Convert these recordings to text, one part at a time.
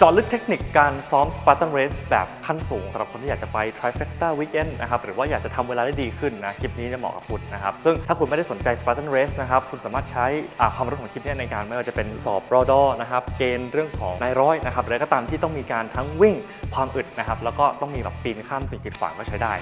จาะลึกเทคนิคการซ้อม Spartan Race แบบขั้นสูงสำหรับคนที่อยากจะไป Trifecta Weekend นะครับหรือว่าอยากจะทำเวลาได้ดีขึ้นนะคลิปนี้เนี่ยเหมาะกับคุณนะครับซึ่งถ้าคุณไม่ได้สนใจ Spartan Race นะครับคุณสามารถใช้อ่าความรู้ของคลิปนี้ในการไม่ว่าจะเป็นสอบรอดอนะครับเกณฑ์เรื่องของนายร้อยนะครับอะไรก็ตามที่ต้องมีการทั้งวิ่งความอึดนะครับแล้วก็ต้องมีแบบปีนข้ามสิ่งกีดขวางก็ใช้ได้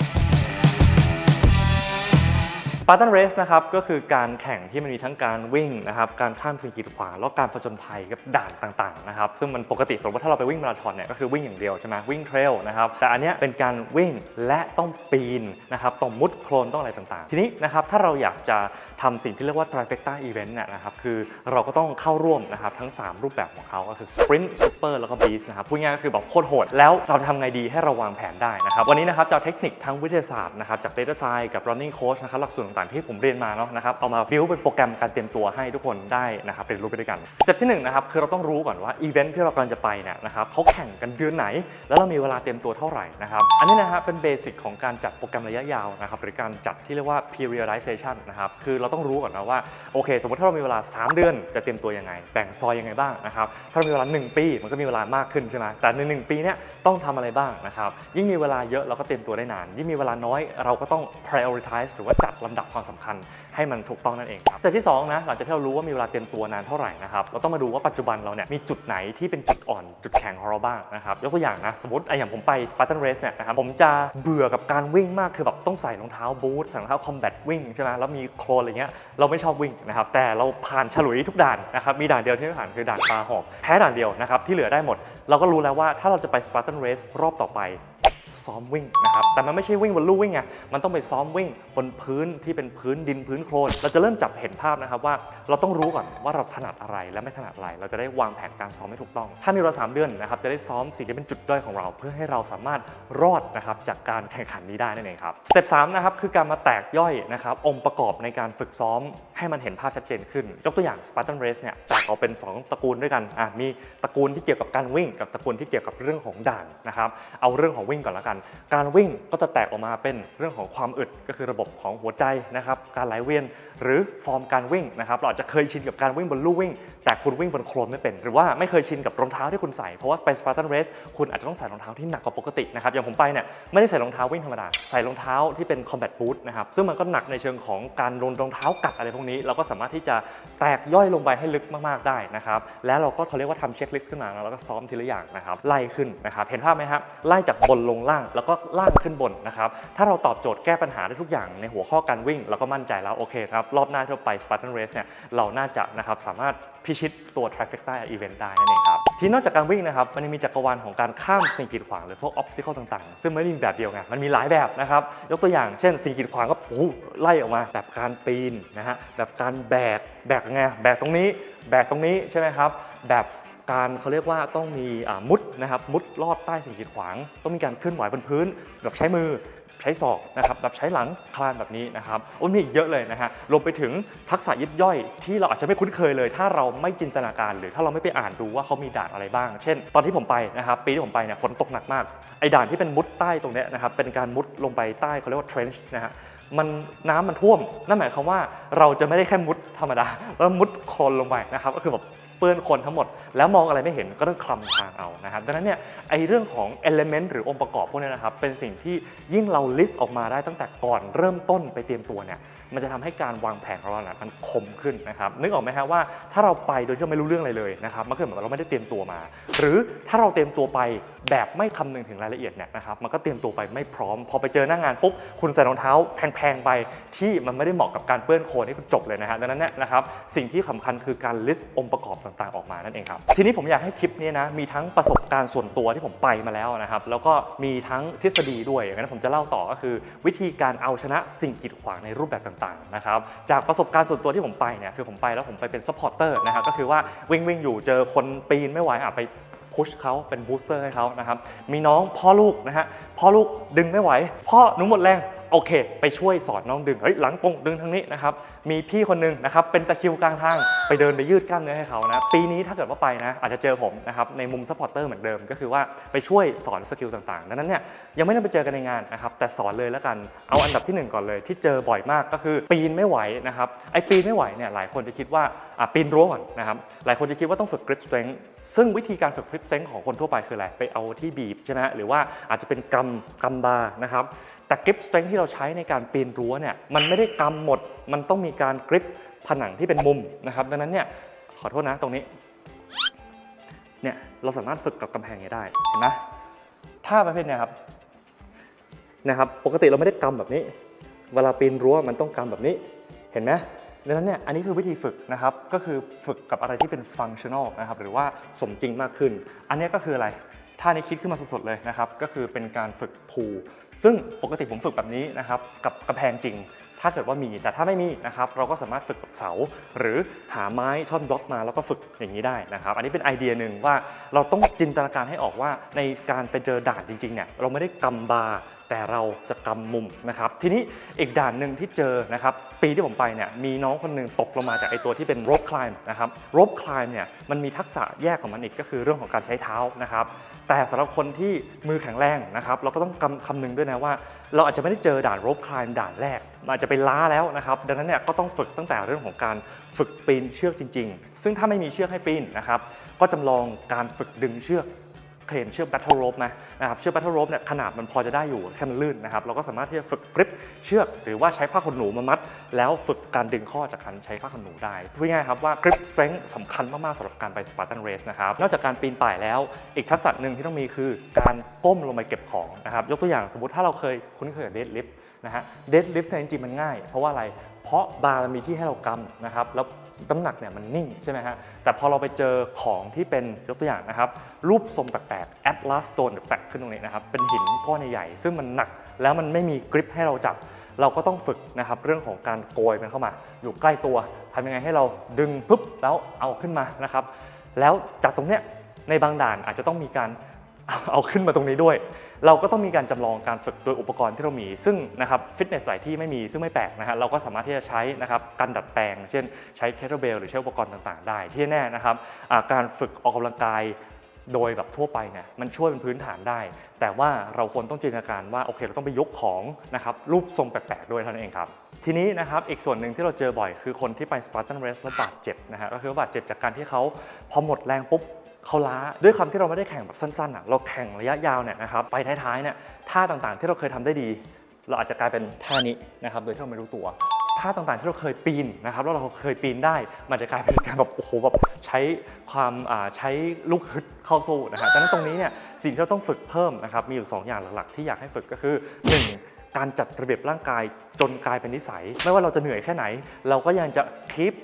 Spartan Race นะครับก็คือการแข่งที่มันมีทั้งการวิ่งนะครับการข้ามสิ่งกีดขวางแล้วการผจญภัยกับด่านต่างๆนะครับซึ่งมันปกติสมมติว่าถ้าเราไปวิ่งมาราธอนเนี่ยก็คือวิ่งอย่างเดียวใช่ไหมวิ่งเทรลนะครับแต่อันเนี้ยเป็นการวิ่งและต้องปีนนะครับต้องมุดโคลนต้องอะไรต่างๆ ทีนี้นะครับถ้าเราอยากจะทำสิ่งที่เรียกว่า trifecta event เนี่ยนะครับคือเราก็ต้องเข้าร่วมนะครับทั้ง 3 รูปแบบของเขาก็คือ sprint super แล้วก็ beast นะครับพูดง่ายก็คือแบบโคตรโหดแล้วเราทำไงดีให้เราวางแผนได้นะครับวันนี้นะครับจะเทคนิคทางวิทยาศาสตร์นะครับจาก data science กับ running coach นะครับหลักสูตรต่างๆที่ผมเรียนมาเนาะนะครับเอามา build เป็นโปรแกรมการเตรียมตัวให้ทุกคนได้นะครับเรียนรู้ไปด้วยกันสเต็ปที่หนึ่งนะครับคือเราต้องรู้ก่อนว่าอีเวนท์ที่เรากำลังจะไปเนี่ยนะครับเขาแข่งกันเดือนไหน แล้วเรามีเวลาเตรียมตัวเท่าไหร่นะครับอันนี้นะครับเป็นเบสิกของการจัดโปรแกรมระยะยาวนะครับหรือการจัดที่เรียกว่า periodization นะครับคือเราต้องรู้ก่อนนะว่าโอเค สมมติถ้าเรามีเวลา 3 เดือนจะเตรียมตัวยังไง แบ่งซอยยังไงบ้างนะครับถ้าเรามีเวลา 1 ปีมันก็มีเวลามากขึ้นใช่ไหมแต่ในหนึ่งปีเนี้ยต้องทำอะไรบ้างนะครับยิ่งมีเวลาเยอะเราก็เตรียมตัวได้นาน ยิ่งมีเวลาน้อยเราก็ต้อง prioritize หรือว่าจัดลำดับความสำคัญให้มันถูกต้องนั่นเองครับสเต็ปที่2นะหลังจากที่เรารู้ว่ามีเวลาเตรียมตัวนานเท่าไหร่นะครับเราต้องมาดูว่าปัจจุบันเราเนี่ยมีจุดไหนที่เป็นจุดอ่อนจุดแข็งของเราบ้างนะครับยกตัวอย่างนะสมมติไออย่างผมไป Spartan Race เนี่ยนะครับผมจะเบื่อกับการวิ่งมากคือแบบต้องใส่รองเท้าบูทใส่รองเท้า combat วิ่งใช่ไหมแล้วมีโคลนอะไรเงี้ยเราไม่ชอบวิ่งนะครับแต่เราผ่านฉลุยทุกด่านนะครับมีด่านเดียวที่ไม่ผ่านคือด่านปลาหอกแพ้ด่านเดียวนะครับที่เหลือได้หมด เราก็รู้แล้วว่าถ้าเราจะไป Spartan Race รอบต่อไป ซ้อมวิ่งนะครับแต่มันไม่ใช่วิ่งบนลู่วิ่งไงมันต้องไปซ้อมวิ่งบนพื้นที่เป็นพื้นดินพื้นโคลนเราจะเริ่มจับเห็นภาพนะครับว่าเราต้องรู้ก่อนว่าเราถนัดอะไรและไม่ถนัดอะไร เราจะได้วางแผนการซ้อมให้ถูกต้อง ถ้ามีเวลาสามเดือนนะครับจะได้ซ้อมสิ่งที่เป็นจุดด้อยของเรา เพื่อให้เราสามารถรอดนะครับจากการแข่งขันนี้ได้นั่นเองครับสเต็ปสามนะครับคือการมาแตกย่อยนะครับองค์ประกอบในการฝึกซ้อม ให้มันเห็นภาพชัดเจนขึ้น ยกตัวอย่าง Spartan Race เนี่ยแตกออกเป็น 2 ตระกูลด้วยกันอะมีตระกูลที่เกี่ยวกับการวิ่ง กับตระกูลที่เกี่ยวกับเรื่องของด่านนะครับเอาเรื่องของวิ่งก่อนละกัน การวิ่งก็จะแตกออกมาเป็นเรื่องของความอึดก็คือระบบของหัวใจนะครับการไหลเวียนหรือฟอร์มการวิ่งนะครับเราอาจจะเคยชินกับการวิ่งบนลู่วิ่ง แต่คุณวิ่งบนโคลนไม่เป็น หรือว่าไม่เคยชินกับรองเท้าที่คุณใส่เพราะว่าไป Spartan Race คุณอาจจะต้องใส่รองเท้าที่หนักกว่าปกตินะครับอย่างผมไปเนี่ยไม่ได้ใส่รองเท้าวิ่งธรรมดาใส่รองเท้าที่เป็น combat boot นะครับซึ่งมันก็หนักในเชิงของการโดนรองเท้ากัดอะไรพวกนี้เราก็สามารถที่จะแตกย่อยลงไปให้ลึกมากๆได้นะครับ แล้วเราก็เขาเรียกว่าทำเช็คลิสต์ขึ้นมาแล้วก็ซ้อมทีละอย่างนะครับ ไล่ขึ้นนะครับ เห็นภาพไหมครับ ไล่จากบนลงล่างแล้วก็ล่างขึ้นบนนะครับ ถ้าเราตอบโจทย์แก้ปัญหาได้ทุกอย่างในหัวข้อการวิ่งเราก็มั่นใจแล้วโอเคครับรอบหน้าที่เราไป Spartan Race เนี่ยเราน่าจะนะครับสามารถพิชิตตัว Trifecta Event ได้นั่นเองครับ ที่นอกจากการวิ่งนะครับ มันยังมีจักรวาลของการข้ามสิ่งกีดขวางหรือพวก obstacle ต่างๆ ซึ่งไม่ได้มีแบบเดียวไง มันมีหลายแบบนะครับ ยกตัวอย่างเช่น สิ่งกีดขวางก็โอ้โหไล่ออกมา แบบการปีนนะฮะ แบบการแบก แบกไง แบกตรงนี้ แบกตรงนี้ใช่ไหมครับ แบบการเขาเรียกว่าต้องมีมุดนะครับ มุดลอดใต้สิ่งกีดขวาง ต้องมีการเคลื่อนไหวบนพื้น แบบใช้มือ ใช้ศอกนะครับแบบใช้หลังคลานแบบนี้นะครับโอ้มีอีกเยอะเลยนะฮะรวมไปถึงทักษะยิบย่อย ที่เราอาจจะไม่คุ้นเคยเลย ถ้าเราไม่จินตนาการ หรือถ้าเราไม่ไปอ่านดูว่าเขามีด่านอะไรบ้าง เช่น ตอนที่ผมไปนะครับปีที่ผมไปเนี่ยฝนตกหนักมากไอ้ด่านที่เป็นมุดใต้ตรงเนี้ยนะครับเป็นการมุดลงไปใต้เขาเรียกว่า trench นะฮะมันน้ำมันท่วม นั่นหมายความว่าเราจะไม่ได้แค่มุดธรรมดา แล้วมุดโคลนลงไปนะครับ ก็คือแบบ เปื้อนคนทั้งหมด แล้วมองอะไรไม่เห็นก็ต้องคลำทางเอานะครับดังนั้นเนี่ยไอเรื่องของ element หรือองค์ประกอบพวกนี้นะครับเป็นสิ่งที่ยิ่งเรา list ออกมาได้ตั้งแต่ก่อนเริ่มต้นไปเตรียมตัวเนี่ยมันจะทำให้การวางแผนของเราเนี่ยมันคมขึ้นนะครับนึกออกไหมฮะว่าถ้าเราไปโดยที่เราไม่รู้เรื่องอะไรเลยนะครับมันก็เหมือนเราไม่ได้เตรียมตัวมา หรือถ้าเราเตรียมตัวไป แบบไม่คำนึงถึงรายละเอียดเนี่ยนะครับมันก็เตรียมตัวไปไม่พร้อม พอไปเจอหน้างานปุ๊บคุณใส่รองเท้าแพงๆไปที่มันไม่ได้เหมาะกับการเปื้อนโคลนนี่คุณจบเลยนะฮะดังนั้นเนี่ยนะครับสิ่งที่สำคัญคือการ list องค์ประกอบต่างๆออกมานั่นเองครับทีนี้ผมอยากให้คลิปนี้นะมีทั้งประสบการณ์ส่วนตัวที่ผมไปมาแล้วนะครับแล้วก็มีทั้งทฤษฎีด้วยอย่างนั้นผมจะเล่าต่อก็คือ วิธีการเอาชนะสิ่งกีดขวางในรูปแบบต่างๆนะครับจากประสบการณ์ส่วนตัวที่ผมไปเนี่ยคือผมไปแล้วผมไปเป็นซัพพอร์เตอร์นะครับก็คือว่าวิ่งวิ่งๆอยู่เจอคนปีนไม่ไหวอะไป พุชเขาเป็นบูสเตอร์ให้เขานะครับมีน้องพ่อลูกนะฮะพ่อลูกดึงไม่ไหว พ่อหนูหมดแรง โอเค ไปช่วยสอนน้องดึงเฮ้ยหลังตรงดึงทางนี้นะครับมีพี่คนหนึงนะครับเป็นตะคิวกลางทางไปเดินไปยืดกล้ามเนื้อให้เขานะปีนี้ถ้าเกิดว่าไปนะอาจจะเจอผมนะครับในมุมซัพพอร์เตอร์เหมือนเดิม ก็คือว่าไปช่วยสอนสกิลต่างๆดังนั้นเนี่ยยังไม่ได้ไปเจอกันในงานนะครับแต่สอนเลยแล้วกันเอาอันดับที่หนึ่งก่อนเลย ที่เจอบ่อยมากก็คือปีนไม่ไหวนะครับไอ้ปีนไม่ไหวเนี่ยหลายคนจะคิดว่าอะปีนรั้วก่อนนะครับหลายคนจะคิดว่าต้องฝึก grip strength ซึ่งวิธีการฝึก grip strength ของคนทั่วไปคืออะไรไปเอาที่บีบใช่ไหมหรือว่าอาจจะเป็นกำกำบานะครับแต่ grip strength ที่เราใช้ในการปีนรั้วเนี่ยมันไม่ได้กำหมด มันต้องมีการ grip ผนังที่เป็นมุมนะครับดังนั้นเนี่ยขอโทษนะตรงนี้เนี่ยเราสามารถฝึกกับกำแพงนี้ได้เห็นไหมท่าประเภทเนี้ยครับนะครับ ปกติเราไม่ได้กำแบบนี้ เวลาปีนรั้วมันต้องกำแบบนี้เห็นไหมดังนั้นเนี่ยอันนี้คือวิธีฝึกนะครับก็คือฝึกกับอะไรที่เป็นฟังชั่นอลนะครับหรือว่าสมจริงมากขึ้น อันนี้ก็คืออะไร ท่านี้คิดขึ้นมาสดๆเลยนะครับ ก็คือเป็นการฝึกพูซึ่งปกติผมฝึกแบบนี้นะครับ กับกระแพงจริง ถ้าเกิดว่ามี แต่ถ้าไม่มีนะครับ เราก็สามารถฝึกกับเสา หรือหาไม้ท่อนบล็อกมาแล้วก็ฝึกอย่างนี้ได้นะครับ อันนี้เป็นไอเดียหนึ่งว่าเราต้องจินตนาการให้ออกว่าในการไปเจอด่านจริงๆเนี่ย เราไม่ได้กำบาร์ แต่เราจะกำมุมนะครับ ทีนี้อีกด่านหนึ่งที่เจอนะครับ ปีที่ผมไปเนี่ยมีน้องคนหนึ่งตกลงมาจากไอตัวที่เป็น rope climb นะครับ rope climb เนี่ยมันมีทักษะแยกของมันอีกก็คือเรื่องของการใช้เท้านะครับแต่สำหรับคนที่มือแข็งแรงนะครับ เราก็ต้องคำคำนึงด้วยนะว่า เราอาจจะไม่ได้เจอด่าน rope climb ด่านแรกอาจจะเป็นล้าแล้วนะครับ ดังนั้นเนี่ยก็ต้องฝึกตั้งแต่เรื่องของการฝึกปีนเชือกจริง ๆ ซึ่งถ้าไม่มีเชือกให้ปีนนะครับก็จำลองการฝึกดึงเชือก เคยเห็นเชือก battle rope ไหมนะครับเชือก battle rope เนี่ยขนาดมันพอจะได้อยู่แค่มันลื่นนะครับเราก็สามารถที่จะฝึกกริปเชือกหรือว่าใช้ผ้าขนหนูมามัด แล้วฝึกการดึงข้อจากการใช้ผ้าขนหนูได้พูดง่ายครับว่า grip strength สำคัญมากๆสำหรับการไป Spartan race นะครับนอกจากการปีนป่ายแล้วอีกทักษะหนึ่งที่ต้องมีคือการก้มลงไปเก็บของนะครับยกตัวอย่างสมมติถ้าเราเคยคุ้นเคยกับ deadlift นะฮะ deadlift เนี่ยจริงๆมันง่าย เพราะว่าอะไร เพราะบาร์มันมีที่ให้เรากำนะครับแล้วน้ำหนักเนี่ยมันนิ่งใช่ไหมฮะแต่พอเราไปเจอของที่เป็นยกตัวอย่างนะครับ รูปทรงแปลกๆ Atlas Stone แปลกขึ้นตรงนี้นะครับ เป็นหินก้อนใหญ่ๆซึ่งมันหนักแล้วมันไม่มีกริปให้เราจับ เราก็ต้องฝึกนะครับเรื่องของการโกยมันเข้ามา อยู่ใกล้ตัวทำยังไงให้เราดึงปุ๊บแล้วเอาขึ้นมานะครับ แล้วจากตรงเนี้ยในบางด่านอาจจะต้องมีการ เอาขึ้นมาตรงนี้ด้วย เราก็ต้องมีการจำลองการฝึกโดยอุปกรณ์ที่เรามี ซึ่งนะครับฟิตเนสหลายที่ไม่มีซึ่งไม่แปลกนะฮะเราก็สามารถที่จะใช้นะครับการดัดแปลง เช่นใช้เคทเบลหรือใช้อุปกรณ์ต่างๆ ได้ ที่แน่นะครับการฝึกออกกำลังกายโดยแบบทั่วไปเนี่ยมันช่วยเป็นพื้นฐานได้ แต่ว่าเราควรต้องจินตนาการว่าโอเคเราต้องไปยกของนะครับรูปทรงแปลกๆด้วยเท่านั้นเองครับ ทีนี้นะครับอีกส่วนหนึ่งที่เราเจอบ่อยคือคนที่ไป Spartan Race แล้วบาดเจ็บนะฮะก็คือบาดเจ็บจากการที่เขาพอหมดแรงปุ๊บ เขาล้าด้วยคำที่เราไม่ได้แข่งแบบสั้นๆอะเราแข่งระยะยาวเนี่ยนะครับไปท้ายๆเนี่ยท่าต่างๆที่เราเคยทำได้ดี เราอาจจะกลายเป็นท่านี้นะครับโดยที่เราไม่รู้ตัวท่าต่างๆที่เราเคยปีนนะครับแล้วเราเคยปีนได้ มันจะกลายเป็นการแบบโอ้โหแบบใช้ความใช้ลูกฮึดเข้าสู้นะครับดังนั้นตรงนี้เนี่ยสิ่งที่เราต้องฝึกเพิ่มนะครับมีอยู่สองอย่างหลักๆ ที่อยากให้ฝึกก็คือหนึ่งการจัดระเบียบร่างกายจนกลายเป็นนิสัย ไม่ว่าเราจะเหนื่อยแค่ไหน เราก็ยังจะคีป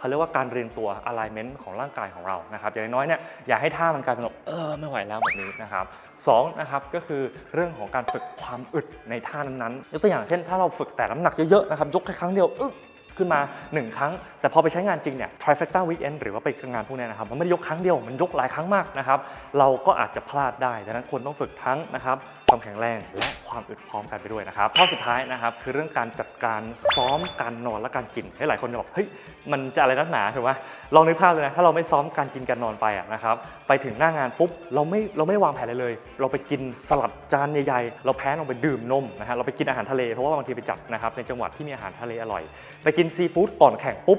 เขาเรียกว่าการเรียนตัว alignment ของร่างกายของเรานะครับอย่างน้อยๆเนี่ยอย่าให้ท่ามันกลายเป็นแบบเออไม่ไหวแล้วแบบนี้นะครับสองนะครับก็คือเรื่องของการฝึกความอึดในท่านั้นๆยกตัวอย่างเช่น ถ้าเราฝึกแต่น้ำหนักเยอะๆนะครับยกแค่ครั้งเดียวอึ๊ ขึ้นมา 1 ครั้ง แต่พอไปใช้งานจริงเนี่ย trifecta weekend หรือว่าไปงานพวกนี้นะครับ มันไม่ได้ยกครั้งเดียว มันยกหลายครั้งมากนะครับ เราก็อาจจะพลาดได้ ดังนั้นควรต้องฝึกทั้งนะครับความแข็งแรงและความอึดพร้อมกันไปด้วยนะครับข้อสุดท้ายนะครับคือเรื่องการจัดการซ้อมการนอนและการกินให้หลายคนจะบอกเฮ้ยมันจะอะไรนักหนาถูกไหม ลองนึกภาพเลยนะถ้าเราไม่ซ้อมการกินการนอนไปอะนะครับไปถึงหน้างานปุ๊บเราไม่เราไม่วางแผนอะไรเลย เราไปกินสลัดจานใหญ่ๆเราแพ้ลงไปดื่มนมนะฮะเราไปกินอาหารทะเลเพราะว่าบางทีไปจัดนะครับในจังหวัดที่มีอาหารทะเลอร่อย ไปกินซีฟู้ดก่อนแข่งปุ๊บ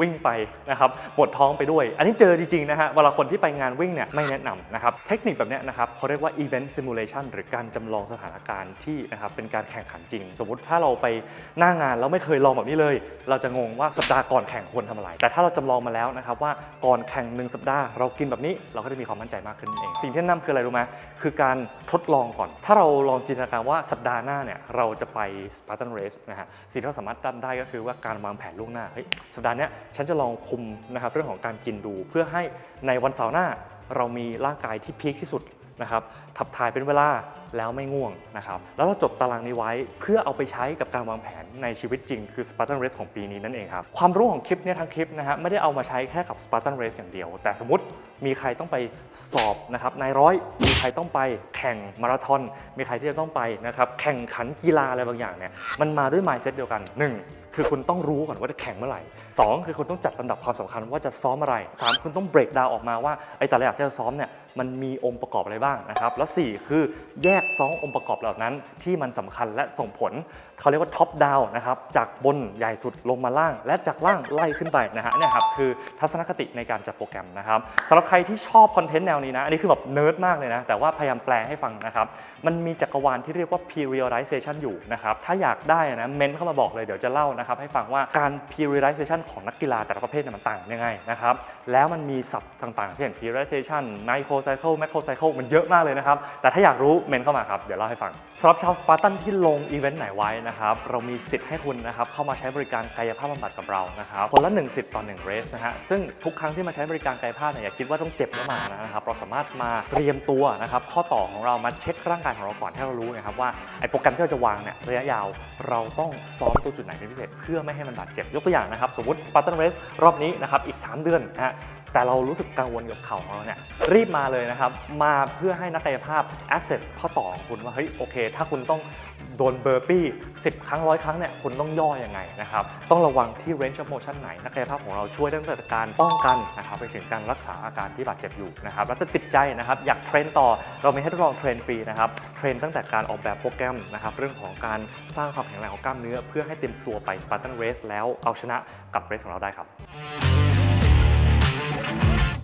วิ่งไปนะครับปวดท้องไปด้วย อันนี้เจอจริงๆนะฮะเวลาคนที่ไปงานวิ่งเนี่ยไม่แนะนำนะครับเทคนิคแบบนี้นะครับเขาเรียกว่า event simulation หรือการจำลองสถานการณ์ที่นะครับเป็นการแข่งขันจริง สมมติถ้าเราไปหน้างานแล้วไม่เคยลองแบบนี้เลย เราจะงงว่าสัปดาห์ก่อนแข่งควรทำอะไร แต่ถ้าเราจำลองมาแล้วนะครับว่าก่อนแข่งหนึ่งสัปดาห์เรากินแบบนี้เราก็จะมีความมั่นใจมากขึ้นเอง สิ่งที่แนะนำคืออะไรรู้ไหมคือการทดลองก่อน ถ้าเราลองจินตนาการว่าสัปดาห์หน้าเนี่ยเราจะไป Spartan Race นะฮะสิ่งที่เราสามารถทำได้ก็คือว่าการวางแผนล่วงหน้าเฮ้ยสัปดาห์เนี้ยฉันจะลองคุมนะครับเรื่องของการกินดู เพื่อให้ในวันเสาร์หน้าเรามีร่างกายที่พีคที่สุดนะครับขับถ่ายเป็นเวลาแล้วไม่ง่วงนะครับแล้วเราจดตารางนี้ไว้เพื่อเอาไปใช้กับการวางแผนในชีวิตจริงคือ Spartan Race ของปีนี้นั่นเองครับ ความรู้ของคลิปเนี้ทั้งคลิปนะฮะไม่ได้เอามาใช้แค่กับ Spartan Race อย่างเดียว แต่สมมติมีใครต้องไปสอบนะครับนายร้อยมีใครต้องไปแข่งมาราธอนมีใครที่จะต้องไปนะครับแข่งขันกีฬาอะไรบางอย่างเนี่ยมันมาด้วย mindset เดียวกันหนึ่ง คือคุณต้องรู้ก่อนว่าจะแข่งเมื่อไหร่สองคือคุณต้องจัดลำดับความสำคัญว่าจะซ้อมอะไรสามคุณต้อง break down ออกมาว่าไอ้แต่ละอย่างที่จะซ้อมเนี่ยมันมีองค์ประกอบอะไรบ้างนะครับ แล้วสี่คือแยกซ้อมองค์ประกอบเหล่านั้นที่มันสำคัญและส่งผลเขาเรียกว่า top down นะครับจากบนใหญ่สุดลงมาล่าง และจากล่างไล่ขึ้นไปนะฮะเนี่ยครับคือทัศนคติในการจัดโปรแกรมนะครับสำหรับใครที่ชอบคอนเทนต์แนวนี้นะอันนี้คือแบบเนิร์ดมากเลยนะแต่ว่าพยายามแปลให้ฟังนะครับมันมีจักรวาลที่เรียกว่า periodization อยู่นะครับ ถ้าอยากได้นะเมนเข้ามาบอกเลยเดี๋ยวจะเล่านะครับให้ฟังว่าการ periodization ของนักกีฬาแต่ละประเภทเนี่ยมันต่างยังไงนะครับ แล้วมันมีศัพท์ต่างๆ เช่น periodization micro cycle macro cycle มันเยอะมากเลยนะครับ แต่ถ้าอยากรู้เมนเข้ามาครับ เดี๋ยวเล่าให้ฟังสำหรับชาวสปาร์ตันที่ลงอีเวนต์ไหนไว้นะครับเรามีสิทธิ์ให้คุณนะครับเข้ามาใช้บริการกายภาพบำบัดกับเรานะครับคนละ1สิทธิ์ต่อ1เรสนะฮะซึ่งทุกครั้งที่มาใช้บริการกายภาพเนี่ยอย่าคิดว่าต้องเจ็บแล้วมานะครับเราสามารถมาเตรียมตัวนะครับข้อต่อของเรามาเช็คร่างกายของเราก่อนให้เรารู้นะครับว่าไอ้โปรแกรมที่เราจะวางเนี่ยระยะยาวเราต้องซ้อมตัวจุดไหนเป็นพิเศษ เพื่อไม่ให้มันบาดเจ็บยกตัวอย่างนะครับสมมติสปาร์ตันเรสรอบนี้นะครับอีก 3 เดือนนะฮะ แต่เรารู้สึกกังวลกับเข่าของเราเนี่ยรีบมาเลยนะครับ มาเพื่อให้นักกายภาพ access ข้อต่อของคุณว่าเฮ้ยโอเค ถ้าคุณต้องโดนเบอร์ปี้ 10 ครั้งร้อยครั้งเนี่ยคุณต้องย่อยังไงนะครับ ต้องระวังที่ range of motion ไหน นักกายภาพของเราช่วยตั้งแต่การป้องกันนะครับไปถึงการรักษาอาการที่บาดเจ็บอยู่นะครับ แล้วถ้าติดใจนะครับ อยากเทรนต่อเรามีให้ทดลองเทรนฟรีนะครับ เทรนตั้งแต่การออกแบบโปรแกรมนะครับ เรื่องของการสร้างความแข็งแรงของกล้ามเนื้อ เพื่อให้เต็มตัวไป Spartan Race แล้วเอาชนะกับเรสของเราได้ครับ